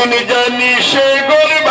দিন জানি সে গরিব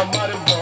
আমার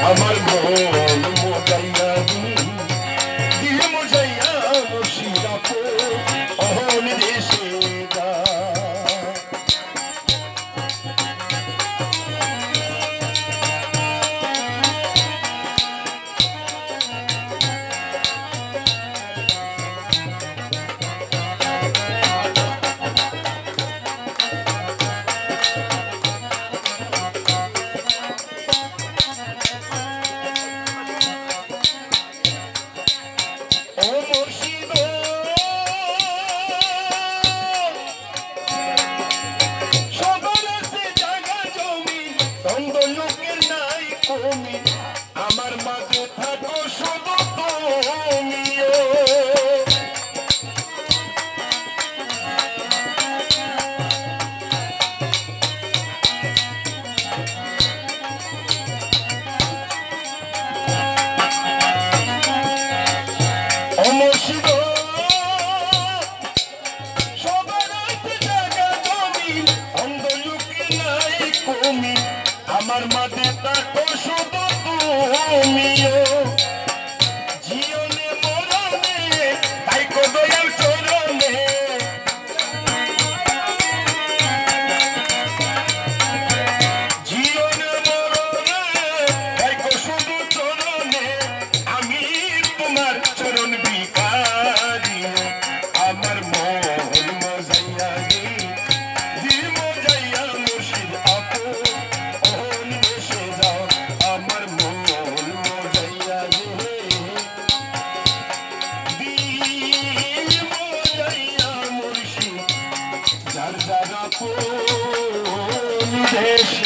আমার মন। Hey.